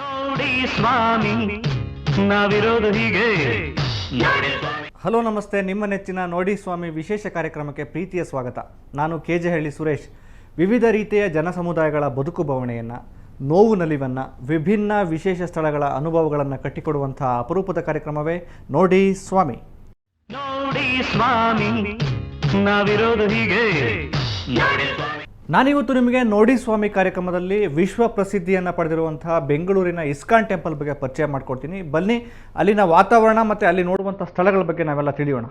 ನೋಡಿ ಸ್ವಾಮಿ ನಾವಿರೋದು ಹೀಗೆ. ಹಲೋ ನಮಸ್ತೆ. ನಿಮ್ಮ ನೆಚ್ಚಿನ ನೋಡಿ ಸ್ವಾಮಿ ವಿಶೇಷ ಕಾರ್ಯಕ್ರಮಕ್ಕೆ ಪ್ರೀತಿಯ ಸ್ವಾಗತ. ನಾನು ಕೆ ಜೆ ಹಳ್ಳಿ ಸುರೇಶ್. ವಿವಿಧ ರೀತಿಯ ಜನಸಮುದಾಯಗಳ ಬದುಕು ಬವಣೆಯನ್ನು ನೋವು ನಲಿವನ್ನು ವಿಭಿನ್ನ ವಿಶೇಷ ಸ್ಥಳಗಳ ಅನುಭವಗಳನ್ನು ಕಟ್ಟಿಕೊಡುವಂತಹ ಅಪರೂಪದ ಕಾರ್ಯಕ್ರಮವೇ ನೋಡಿ ಸ್ವಾಮಿ. ನೋಡಿ ಸ್ವಾಮಿ ನಾವಿರೋದು ಹೀಗೆ. ನಾನಿವತ್ತು ನಿಮಗೆ ನೋಡಿ ಸ್ವಾಮಿ ಕಾರ್ಯಕ್ರಮದಲ್ಲಿ ವಿಶ್ವ ಪ್ರಸಿದ್ಧಿಯನ್ನು ಪಡೆದಿರುವಂತಹ ಬೆಂಗಳೂರಿನ ಇಸ್ಕಾನ್ ಟೆಂಪಲ್ ಬಗ್ಗೆ ಪರಿಚಯ ಮಾಡ್ಕೊಡ್ತೀನಿ. ಬನ್ನಿ, ಅಲ್ಲಿನ ವಾತಾವರಣ ಮತ್ತು ಅಲ್ಲಿ ನೋಡುವಂಥ ಸ್ಥಳಗಳ ಬಗ್ಗೆ ನಾವೆಲ್ಲ ತಿಳಿಯೋಣ.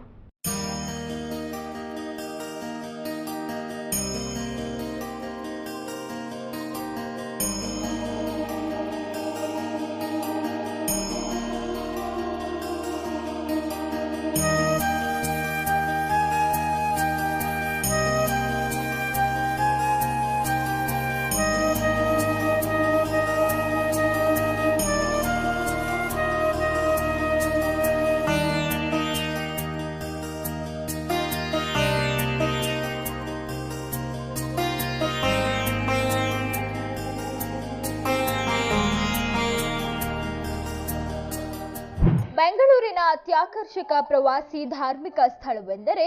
ಅತ್ಯಾಕರ್ಷಕ ಪ್ರವಾಸಿ ಧಾರ್ಮಿಕ ಸ್ಥಳವೆಂದರೆ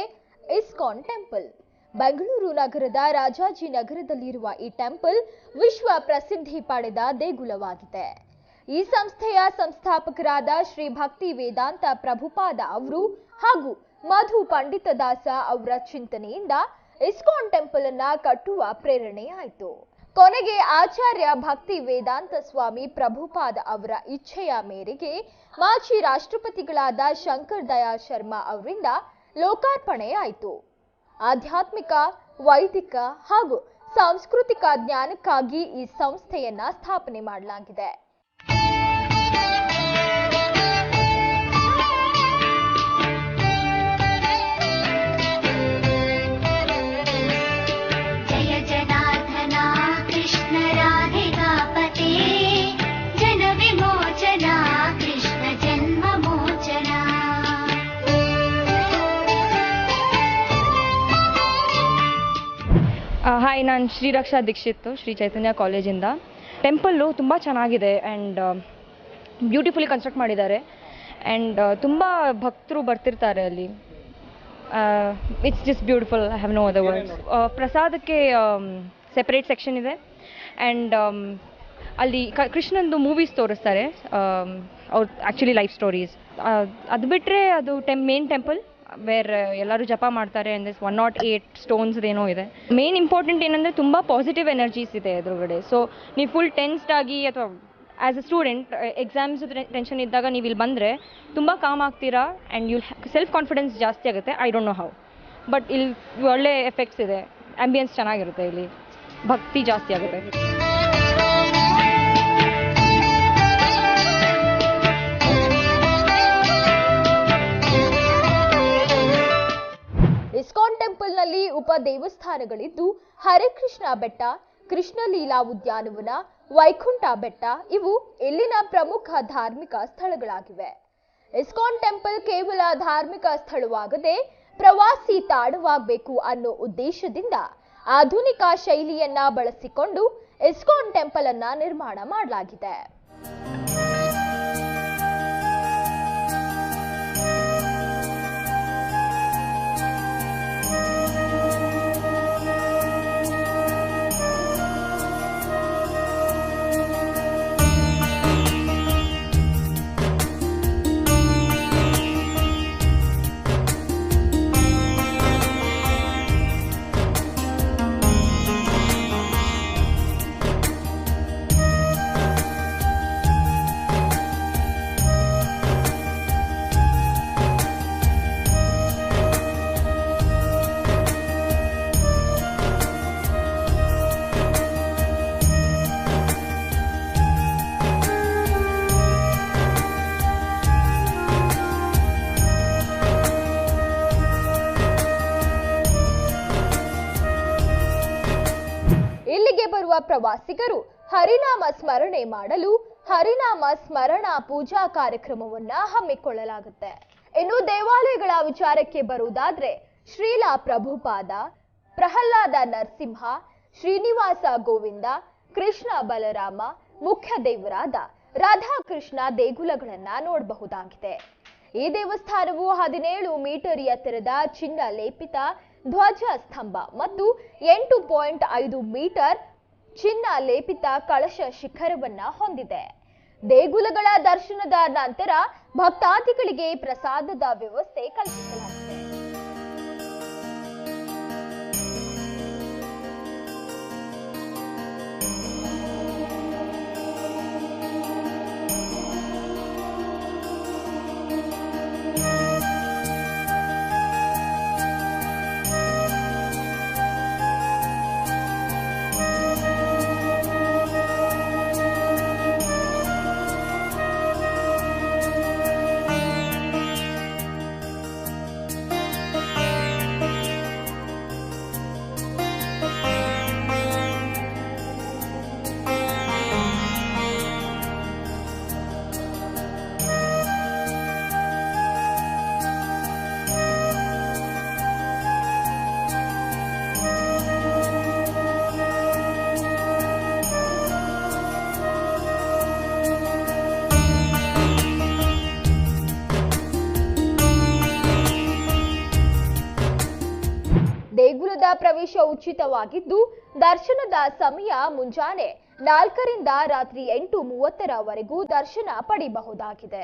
ಇಸ್ಕಾನ್ ಟೆಂಪಲ್. ಬೆಂಗಳೂರು ನಗರದ ರಾಜಾಜಿನಗರದಲ್ಲಿರುವ ಈ ಟೆಂಪಲ್ ವಿಶ್ವ ಪ್ರಸಿದ್ಧಿ ಪಡೆದ ದೇಗುಲವಾಗಿದೆ. ಈ ಸಂಸ್ಥೆಯ ಸಂಸ್ಥಾಪಕರಾದ ಶ್ರೀ ಭಕ್ತಿ ವೇದಾಂತ ಪ್ರಭುಪಾದ ಅವರು ಹಾಗೂ ಮಧು ಪಂಡಿತದಾಸ ಅವರ ಚಿಂತನೆಯಿಂದ ಇಸ್ಕಾನ್ ಟೆಂಪಲ್ ಅನ್ನ ಕಟ್ಟುವ ಪ್ರೇರಣೆಯಾಯಿತು. ಕೊನೆಗೆ ಆಚಾರ್ಯ ಭಕ್ತಿ ವೇದಾಂತ ಸ್ವಾಮಿ ಪ್ರಭುಪಾದ ಅವರ ಇಚ್ಛೆಯ ಮೇರೆಗೆ ಮಾಜಿ ರಾಷ್ಟ್ರಪತಿಗಳಾದ ಶಂಕರ್ ದಯಾ ಶರ್ಮಾ ಅವರಿಂದ ಲೋಕಾರ್ಪಣೆಯಾಯಿತು. ಆಧ್ಯಾತ್ಮಿಕ, ವೈದಿಕ ಹಾಗೂ ಸಾಂಸ್ಕೃತಿಕ ಜ್ಞಾನಕ್ಕಾಗಿ ಈ ಸಂಸ್ಥೆಯನ್ನ ಸ್ಥಾಪನೆ ಮಾಡಲಾಗಿದೆ. ಹಾಯ್ ನಾನು ಶ್ರೀರಕ್ಷಾ ದೀಕ್ಷಿತ್, ಶ್ರೀ ಚೈತನ್ಯ ಕಾಲೇಜಿಂದ. ಟೆಂಪಲ್ಲು ತುಂಬ ಚೆನ್ನಾಗಿದೆ ಆ್ಯಂಡ್ ಬ್ಯೂಟಿಫುಲಿ ಕನ್ಸ್ಟ್ರಕ್ಟ್ ಮಾಡಿದ್ದಾರೆ. ಆ್ಯಂಡ್ ತುಂಬ ಭಕ್ತರು ಬರ್ತಿರ್ತಾರೆ ಅಲ್ಲಿ. It's just beautiful I have no other words ಪ್ರಸಾದಕ್ಕೆ separate section ಇದೆ. ಆ್ಯಂಡ್ ಅಲ್ಲಿ ಕ, ಕೃಷ್ಣಂದು ಮೂವೀಸ್ ತೋರಿಸ್ತಾರೆ. ಅವ್ರ ಆ್ಯಕ್ಚುಲಿ ಲೈಫ್ ಸ್ಟೋರೀಸ್ ಅದು ಬಿಟ್ಟರೆ ಅದು ಟೆಮ್ ಮೇನ್ ಟೆಂಪಲ್ ವೇರ್ ಎಲ್ಲರೂ ಜಪ ಮಾಡ್ತಾರೆ and this one not eight stones ಏನೋ ಇದೆ. ಮೇನ್ ಇಂಪಾರ್ಟೆಂಟ್ ಏನಂದರೆ ತುಂಬ ಪಾಸಿಟಿವ್ ಎನರ್ಜೀಸ್ ಇದೆ ಎದುರುಗಡೆ. ಸೊ ನೀವು ಫುಲ್ ಟೆನ್ಸ್ಡ್ ಆಗಿ ಅಥವಾ as a student exams tension ಇದ್ದಾಗ ನೀವು ಇಲ್ಲಿ ಬಂದರೆ ತುಂಬ ಕಾಮ್ ಆಗ್ತೀರಾ ಆ್ಯಂಡ್ ಯು ಸೆಲ್ಫ್ ಕಾನ್ಫಿಡೆನ್ಸ್ ಜಾಸ್ತಿ ಆಗುತ್ತೆ. I don't know how but ಇಲ್ಲಿ ಒಳ್ಳೆ ಎಫೆಕ್ಟ್ಸ್ ಇದೆ. ಆ್ಯಂಬಿಯನ್ಸ್ ಚೆನ್ನಾಗಿರುತ್ತೆ ಇಲ್ಲಿ. ಭಕ್ತಿ ಜಾಸ್ತಿ ಆಗುತ್ತೆ. ಇಸ್ಕಾನ್ ಟೆಂಪಲ್ನಲ್ಲಿ ಉಪ ದೇವಸ್ಥಾನಗಳಿದ್ದು ಹರಿಕೃಷ್ಣ ಬೆಟ್ಟ ಕೃಷ್ಣಲೀಲಾ ಉದ್ಯಾನವನ, ವೈಕುಂಠ ಬೆಟ್ಟ ಇವು ಇಲ್ಲಿನ ಪ್ರಮುಖ ಧಾರ್ಮಿಕ ಸ್ಥಳಗಳಾಗಿವೆ. ಇಸ್ಕಾನ್ ಟೆಂಪಲ್ ಕೇವಲ ಧಾರ್ಮಿಕ ಸ್ಥಳವಾಗದೆ ಪ್ರವಾಸಿ ತಾಣವಾಗಬೇಕು ಅನ್ನೋ ಉದ್ದೇಶದಿಂದ ಆಧುನಿಕ ಶೈಲಿಯನ್ನ ಬಳಸಿಕೊಂಡು ಇಸ್ಕಾನ್ ಟೆಂಪಲ್ ಅನ್ನ ನಿರ್ಮಾಣ ಮಾಡಲಾಗಿದೆ. ಪ್ರವಾಸಿಗರು ಹರಿನಾಮ ಸ್ಮರಣೆ ಮಾಡಲು ಹರಿನಾಮ ಸ್ಮರಣಾ ಪೂಜಾ ಕಾರ್ಯಕ್ರಮವನ್ನ ಹಮ್ಮಿಕೊಳ್ಳಲಾಗುತ್ತೆ. ಇನ್ನು ದೇವಾಲಯಗಳ ವಿಚಾರಕ್ಕೆ ಬರುವುದಾದ್ರೆ ಶ್ರೀಲಾ ಪ್ರಭುಪಾದ ಪ್ರಹ್ಲಾದ ನರಸಿಂಹ, ಶ್ರೀನಿವಾಸ ಗೋವಿಂದ, ಕೃಷ್ಣ ಬಲರಾಮ, ಮುಖ್ಯ ದೇವರಾದ ರಾಧಾಕೃಷ್ಣ ದೇಗುಲಗಳನ್ನ ನೋಡಬಹುದಾಗಿದೆ. ಈ ದೇವಸ್ಥಾನವು ಹದಿನೇಳು ಮೀಟರ್ ಎತ್ತರದ ಚಿನ್ನ ಲೇಪಿತ ಧ್ವಜ ಸ್ತಂಭ ಮತ್ತು ಎಂಟು ಪಾಯಿಂಟ್ ಐದು ಮೀಟರ್ ಚಿನ್ನ ಲೇಪಿತ ಕಳಶ ಶಿಖರವನ್ನ ಹೊಂದಿದೆ. ದೇಗುಲಗಳ ದರ್ಶನದ ನಂತರ ಭಕ್ತಾದಿಗಳಿಗೆ ಪ್ರಸಾದದ ವ್ಯವಸ್ಥೆ ಕಲ್ಪಿಸಲಾಗಿದೆ. ಪ್ರವೇಶ ಉಚಿತವಾಗಿದ್ದು, ದರ್ಶನದ ಸಮಯ ಮುಂಜಾನೆ ನಾಲ್ಕರಿಂದ ರಾತ್ರಿ ಎಂಟು ಮೂವತ್ತರವರೆಗೂ ದರ್ಶನ ಪಡೆಯಬಹುದಾಗಿದೆ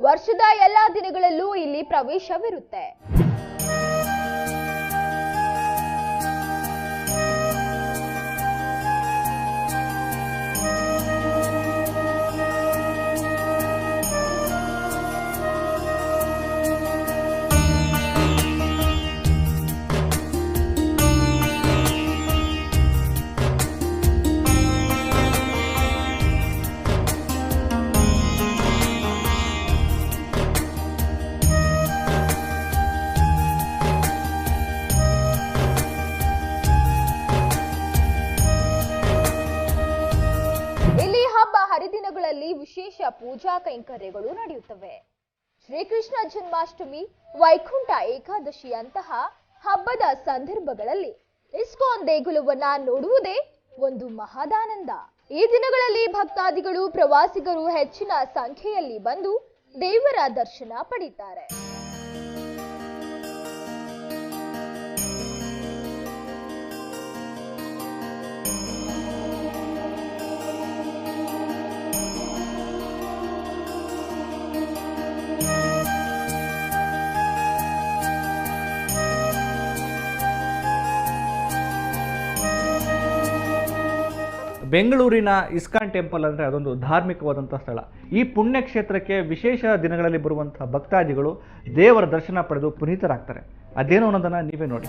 ವರ್ಷದ ಎಲ್ಲಾ ದಿನಗಳಲ್ಲೂ ಇಲ್ಲಿ ಪ್ರವೇಶವಿರುತ್ತೆ. ವಿಶೇಷ ಪೂಜಾ ಕೈಂಕರ್ಯಗಳು ನಡೆಯುತ್ತವೆ. ಶ್ರೀಕೃಷ್ಣ ಜನ್ಮಾಷ್ಟಮಿ, ವೈಕುಂಠ ಏಕಾದಶಿಯಂತಹ ಹಬ್ಬದ ಸಂದರ್ಭಗಳಲ್ಲಿ ಇಸ್ಕಾನ್ ದೇಗುಲವನ್ನ ನೋಡುವುದೇ ಒಂದು ಮಹದಾನಂದ. ಈ ದಿನಗಳಲ್ಲಿ ಭಕ್ತಾದಿಗಳು ಪ್ರವಾಸಿಗರು ಹೆಚ್ಚಿನ ಸಂಖ್ಯೆಯಲ್ಲಿ ಬಂದು ದೇವರ ದರ್ಶನ ಪಡೀತಾರೆ. ಬೆಂಗಳೂರಿನ ಇಸ್ಕಾನ್ ಟೆಂಪಲ್ ಅಂದರೆ ಅದೊಂದು ಧಾರ್ಮಿಕವಾದಂಥ ಸ್ಥಳ. ಈ ಪುಣ್ಯಕ್ಷೇತ್ರಕ್ಕೆ ವಿಶೇಷ ದಿನಗಳಲ್ಲಿ ಬರುವಂಥ ಭಕ್ತಾದಿಗಳು ದೇವರ ದರ್ಶನ ಪಡೆದು ಪುನೀತರಾಗ್ತಾರೆ. ಅದೇನು ಅನ್ನೋದನ್ನು ನೀವೇ ನೋಡಿ.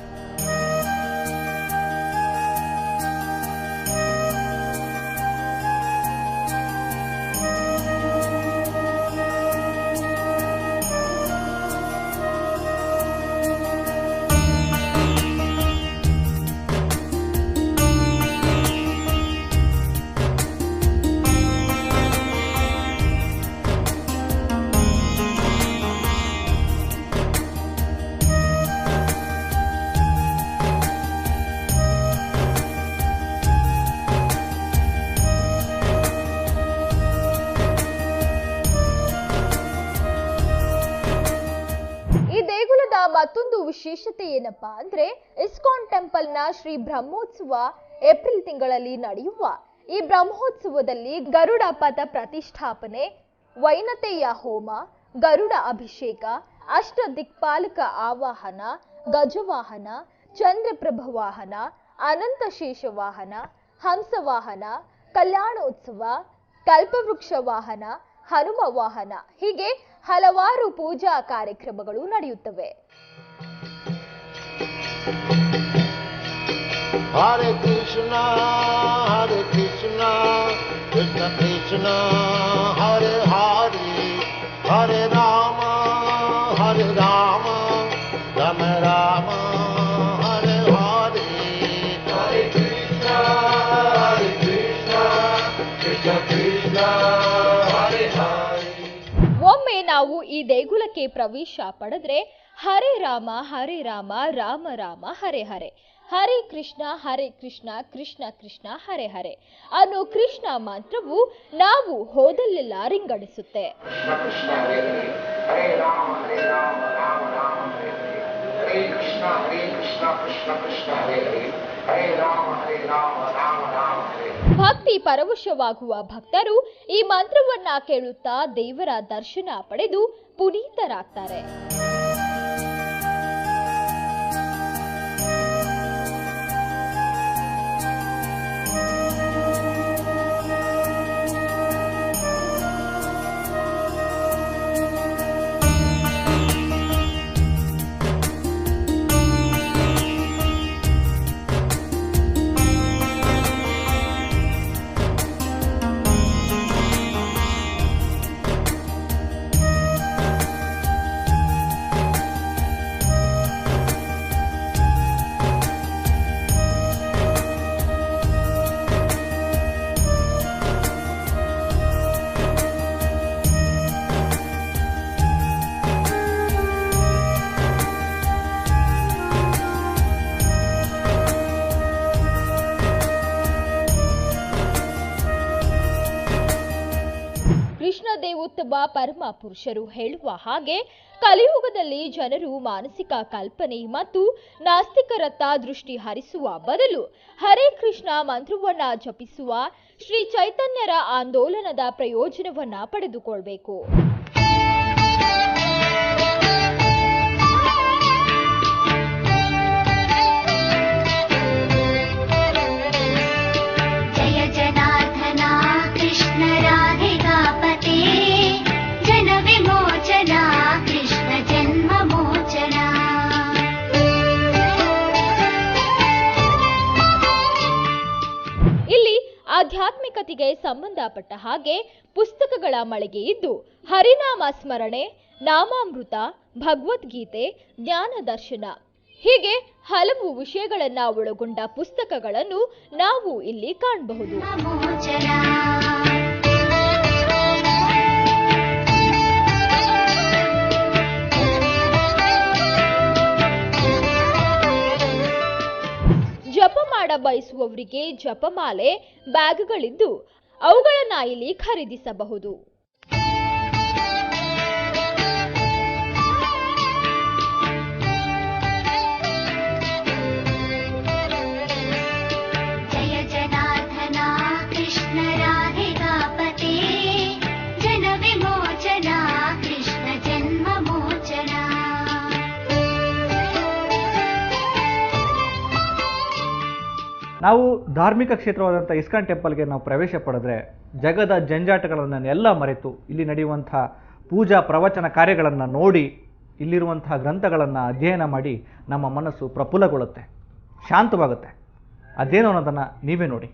ವಿಶೇಷತೆ ಏನಪ್ಪಾ ಅಂದ್ರೆ ಇಸ್ಕಾನ್ ಟೆಂಪಲ್ನ ಶ್ರೀ ಬ್ರಹ್ಮೋತ್ಸವ ಏಪ್ರಿಲ್ ತಿಂಗಳಲ್ಲಿ ನಡೆಯುವ. ಈ ಬ್ರಹ್ಮೋತ್ಸವದಲ್ಲಿ ಗರುಡ ಪಥ ಪ್ರತಿಷ್ಠಾಪನೆ, ವೈನತೆಯ ಹೋಮ, ಗರುಡ ಅಭಿಷೇಕ ಅಷ್ಟ ದಿಕ್ಪಾಲಕ ಆವಾಹನ, ಗಜವಾಹನ, ಚಂದ್ರಪ್ರಭ ವಾಹನ, ಅನಂತ ಶೇಷ ವಾಹನ ಹಂಸವಾಹನ ಕಲ್ಯಾಣೋತ್ಸವ, ಕಲ್ಪವೃಕ್ಷ ವಾಹನ, ಹನುಮ ವಾಹನ ಹೀಗೆ ಹಲವಾರು ಪೂಜಾ ಕಾರ್ಯಕ್ರಮಗಳು ನಡೆಯುತ್ತವೆ. Hare Krishna, Hare Krishna, Krishna Krishna, Hare Hare, Hare Rama, Hare Rama, Rama Rama, Hare Hare. Hare Krishna, Hare Krishna, Krishna Krishna, Hare Hare. ಒಮ್ಮೆ ನಾವು ಈ ದೇಗುಲಕ್ಕೆ ಪ್ರವೇಶ ಪಡೆದ್ರೆ ಹರೆ ರಾಮ ಹರೆ ರಾಮ ರಾಮ ರಾಮ, ಹರೆ ಹರೆ. ಹರೇ ಕೃಷ್ಣ ಹರೇ ಕೃಷ್ಣ ಕೃಷ್ಣ ಕೃಷ್ಣ, ಹರೆ ಹರೆ. ಅನ್ನೋ ಕೃಷ್ಣ ಮಾತ್ರವು ನಾವು ಹೋದಲ್ಲೆಲ್ಲ ರಿಂಗಡಿಸುತ್ತೆ ಭಕ್ತಿ ಪರವಶವಾಗುವ ಭಕ್ತರು ಈ ಮಂತ್ರವನ್ನ ಕೇಳುತ್ತಾ ದೇವರ ದರ್ಶನ ಪಡೆದು ಪುನೀತರಾಗ್ತಾರೆ. ದೇವೋತ್ತಮ ಪರಮ ಪುರುಷರು ಹೇಳುವ ಹಾಗೆ ಕಲಿಯುಗದಲ್ಲಿ ಜನರು ಮಾನಸಿಕ ಕಲ್ಪನೆ ಮತ್ತು ನಾಸ್ತಿಕರತ್ತ ದೃಷ್ಟಿ ಹರಿಸುವ ಬದಲು ಹರೇ ಕೃಷ್ಣ ಮಂತ್ರವನ್ನ ಜಪಿಸುವ ಶ್ರೀ ಚೈತನ್ಯರ ಆಂದೋಲನದ ಪ್ರಯೋಜನವನ್ನ ಪಡೆದುಕೊಳ್ಬೇಕು. ಆಧ್ಯಾತ್ಮಿಕತೆಗೆ ಸಂಬಂಧಪಟ್ಟ ಹಾಗೆ ಪುಸ್ತಕಗಳ ಮಳಿಗೆ ಇದ್ದು ಹರಿನಾಮ ಸ್ಮರಣೆ, ನಾಮಾಮೃತ, ಭಗವದ್ಗೀತೆ, ಜ್ಞಾನ ದರ್ಶನ. ಹೀಗೆ ಹಲವು ವಿಷಯಗಳನ್ನ ಒಳಗೊಂಡ ಪುಸ್ತಕಗಳನ್ನು ನಾವು ಇಲ್ಲಿ ಕಾಣಬಹುದು. ಜಪ ಮಾಡ ಬಯಸುವವರಿಗೆ ಜಪಮಾಲೆ ಬ್ಯಾಗ್ಗಳಿದ್ದು ಅವುಗಳನ್ನು ಇಲ್ಲಿ ಖರೀದಿಸಬಹುದು. ನಾವು ಧಾರ್ಮಿಕ ಕ್ಷೇತ್ರವಾದಂಥ ಇಸ್ಕಾನ್ ಟೆಂಪಲ್ಗೆ ನಾವು ಪ್ರವೇಶ ಪಡೆದ್ರೆ ಜಗದ ಜಂಜಾಟಗಳನ್ನೆಲ್ಲ ಮರೆತು ಇಲ್ಲಿ ನಡೆಯುವಂಥ ಪೂಜಾ ಪ್ರವಚನ ಕಾರ್ಯಗಳನ್ನು ನೋಡಿ ಇಲ್ಲಿರುವಂತಹ ಗ್ರಂಥಗಳನ್ನು ಅಧ್ಯಯನ ಮಾಡಿ ನಮ್ಮ ಮನಸ್ಸು ಪ್ರಫುಲ್ಲಗೊಳ್ಳುತ್ತೆ, ಶಾಂತವಾಗುತ್ತೆ. ಅದೇನು ಅನ್ನೋದನ್ನು ನೀವೇ ನೋಡಿ.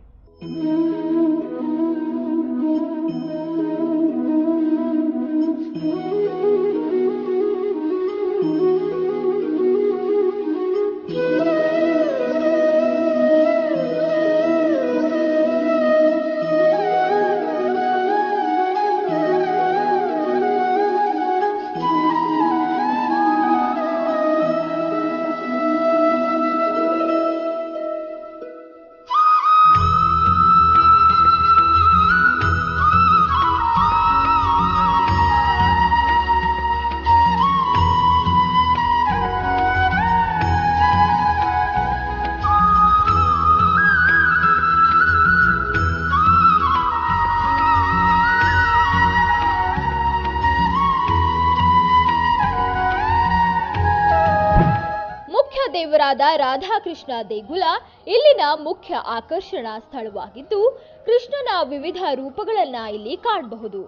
ದೇವರಾದ ರಾಧಾಕೃಷ್ಣ ದೇಗುಲ ಇಲ್ಲಿನ ಮುಖ್ಯ ಆಕರ್ಷಣಾ ಸ್ಥಳವಾಗಿದ್ದು, ಕೃಷ್ಣನ ವಿವಿಧ ರೂಪಗಳನ್ನ ಇಲ್ಲಿ ಕಾಣಬಹುದು.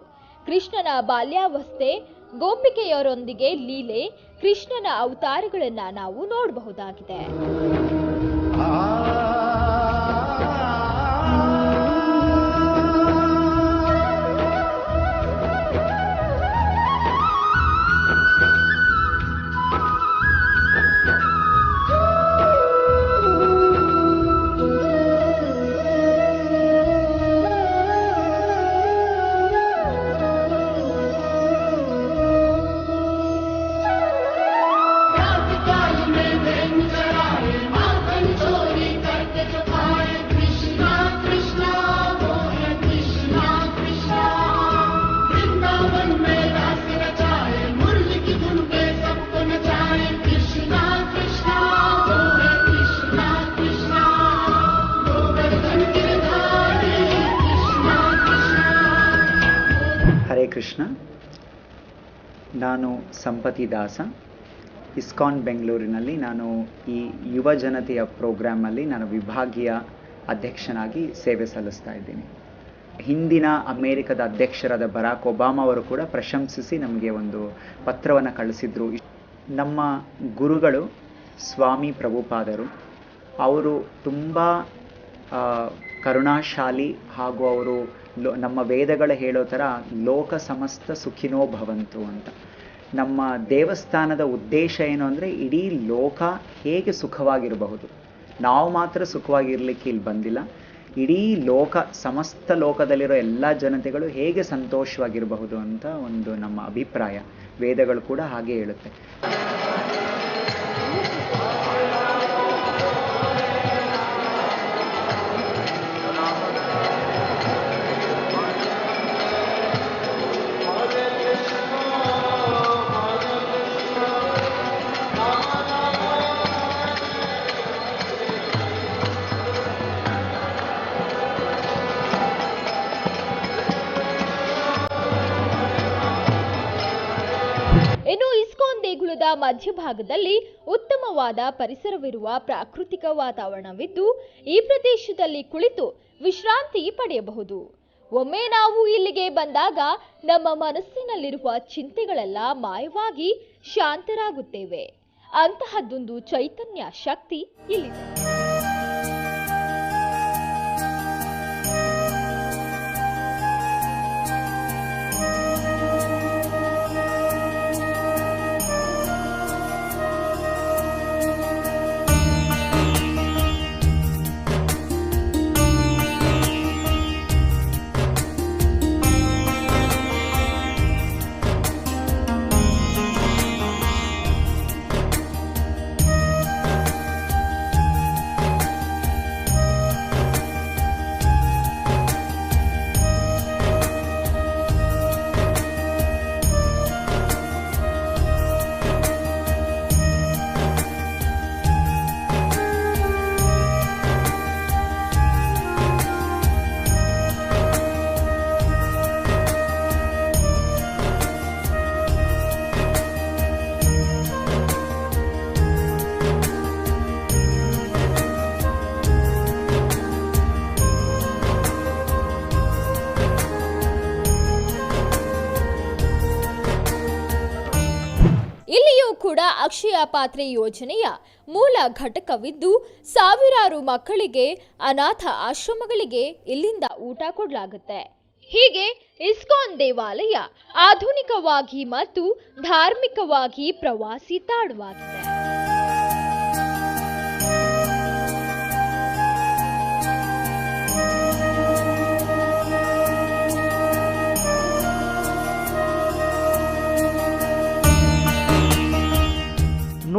ಕೃಷ್ಣನ ಬಾಲ್ಯಾವಸ್ಥೆ ಗೋಪಿಕೆಯರೊಂದಿಗೆ ಲೀಲೆ, ಕೃಷ್ಣನ ಅವತಾರಗಳನ್ನು ನಾವು ನೋಡಬಹುದಾಗಿದೆ. ನಾನು ಸಂಪತಿ ದಾಸ. ಇಸ್ಕಾನ್, ಬೆಂಗಳೂರಿನಲ್ಲಿ ನಾನು ಈ ಯುವ ಜನತೆಯ ಪ್ರೋಗ್ರಾಮಲ್ಲಿ ನಾನು ವಿಭಾಗೀಯ ಅಧ್ಯಕ್ಷನಾಗಿ ಸೇವೆ ಸಲ್ಲಿಸ್ತಾ ಇದ್ದೀನಿ. ಹಿಂದಿನ ಅಮೇರಿಕದ ಅಧ್ಯಕ್ಷರಾದ ಬರಾಕ್ ಒಬಾಮಾ ಅವರು ಕೂಡ ಪ್ರಶಂಸಿಸಿ ನಮಗೆ ಒಂದು ಪತ್ರವನ್ನು ಕಳಿಸಿದ್ರು. ನಮ್ಮ ಗುರುಗಳು ಸ್ವಾಮಿ ಪ್ರಭುಪಾದರು. ಅವರು ತುಂಬ ಕರುಣಾಶಾಲಿ ಹಾಗೂ ಅವರು ನಮ್ಮ ವೇದಗಳು ಹೇಳೋ ಥರ ಲೋಕ ಸಮಸ್ತ ಸುಖಿನೋ ಭವಂತು ಅಂತ. ನಮ್ಮ ದೇವಸ್ಥಾನದ ಉದ್ದೇಶ ಏನು ಅಂದರೆ ಇಡೀ ಲೋಕ ಹೇಗೆ ಸುಖವಾಗಿರಬಹುದು. ನಾವು ಮಾತ್ರ ಸುಖವಾಗಿರ್ಲಿಕ್ಕೆ ಇಲ್ಲಿ ಬಂದಿಲ್ಲ. ಇಡೀ ಲೋಕ, ಸಮಸ್ತ ಲೋಕದಲ್ಲಿರೋ ಎಲ್ಲ ಜನತೆಗಳು ಹೇಗೆ ಸಂತೋಷವಾಗಿರಬಹುದು ಅಂತ ಒಂದು ನಮ್ಮ ಅಭಿಪ್ರಾಯ. ವೇದಗಳು ಕೂಡ ಹಾಗೆ ಹೇಳುತ್ತೆ. ಮಧ್ಯಭಾಗದಲ್ಲಿ ಉತ್ತಮವಾದ ಪರಿಸರವಿರುವ ಪ್ರಾಕೃತಿಕ ವಾತಾವರಣವಿದ್ದು, ಈ ಪ್ರದೇಶದಲ್ಲಿ ಕುಳಿತು ವಿಶ್ರಾಂತಿ ಪಡೆಯಬಹುದು. ಒಮ್ಮೆ ನಾವು ಇಲ್ಲಿಗೆ ಬಂದಾಗ ನಮ್ಮ ಮನಸ್ಸಿನಲ್ಲಿರುವ ಚಿಂತೆಗಳೆಲ್ಲ ಮಾಯವಾಗಿ ಶಾಂತರಾಗುತ್ತೇವೆ. ಅಂತಹದ್ದೊಂದು ಚೈತನ್ಯ ಶಕ್ತಿ ಇಲ್ಲಿದೆ. ಕೂಡ ಅಕ್ಷಯ ಪಾತ್ರೆ ಯೋಜನೆಯ ಮೂಲ ಘಟಕವಿದ್ದು, ಸಾವಿರಾರು ಮಕ್ಕಳಿಗೆ ಅನಾಥ ಆಶ್ರಮಗಳಿಗೆ ಇಲ್ಲಿಂದ ಊಟ ಕೊಡಲಾಗುತ್ತೆ. ಹೀಗೆ ಇಸ್ಕಾನ್ ದೇವಾಲಯ ಆಧುನಿಕವಾಗಿ ಮತ್ತು ಧಾರ್ಮಿಕವಾಗಿ ಪ್ರವಾಸಿ ತಾಣವಾಗಿದೆ.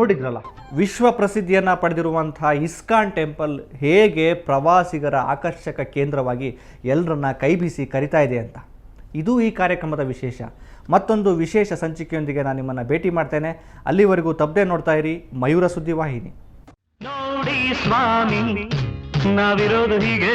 ನೋಡಿದ್ರಲ್ಲ? ವಿಶ್ವ ಪ್ರಸಿದ್ಧಿಯನ್ನು ಪಡೆದಿರುವಂತಹ ಇಸ್ಕಾನ್ ಟೆಂಪಲ್ ಹೇಗೆ ಪ್ರವಾಸಿಗರ ಆಕರ್ಷಕ ಕೇಂದ್ರವಾಗಿ ಎಲ್ಲರನ್ನ ಕೈಬೀಸಿ ಕರಿತಾ ಇದೆ ಅಂತ. ಇದು ಈ ಕಾರ್ಯಕ್ರಮದ ವಿಶೇಷ. ಮತ್ತೊಂದು ವಿಶೇಷ ಸಂಚಿಕೆಯೊಂದಿಗೆ ನಾನು ನಿಮ್ಮನ್ನು ಭೇಟಿ ಮಾಡ್ತೇನೆ. ಅಲ್ಲಿವರೆಗೂ ತಪ್ಪದೆ ನೋಡ್ತಾ ಇರಿ ಮಯೂರ ಸುದ್ದಿವಾಹಿನಿ ನೋಡಿ ಸ್ವಾಮಿ, ನಾವಿರೋದು ಹೀಗೆ.